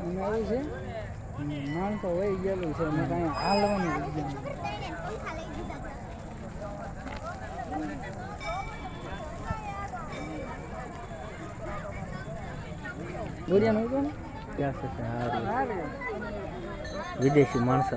અને એવું છે? માણ તો વહી ગયેલું છે અને કાંઈ હાલવાનું છે તે વિદેશી માણસો.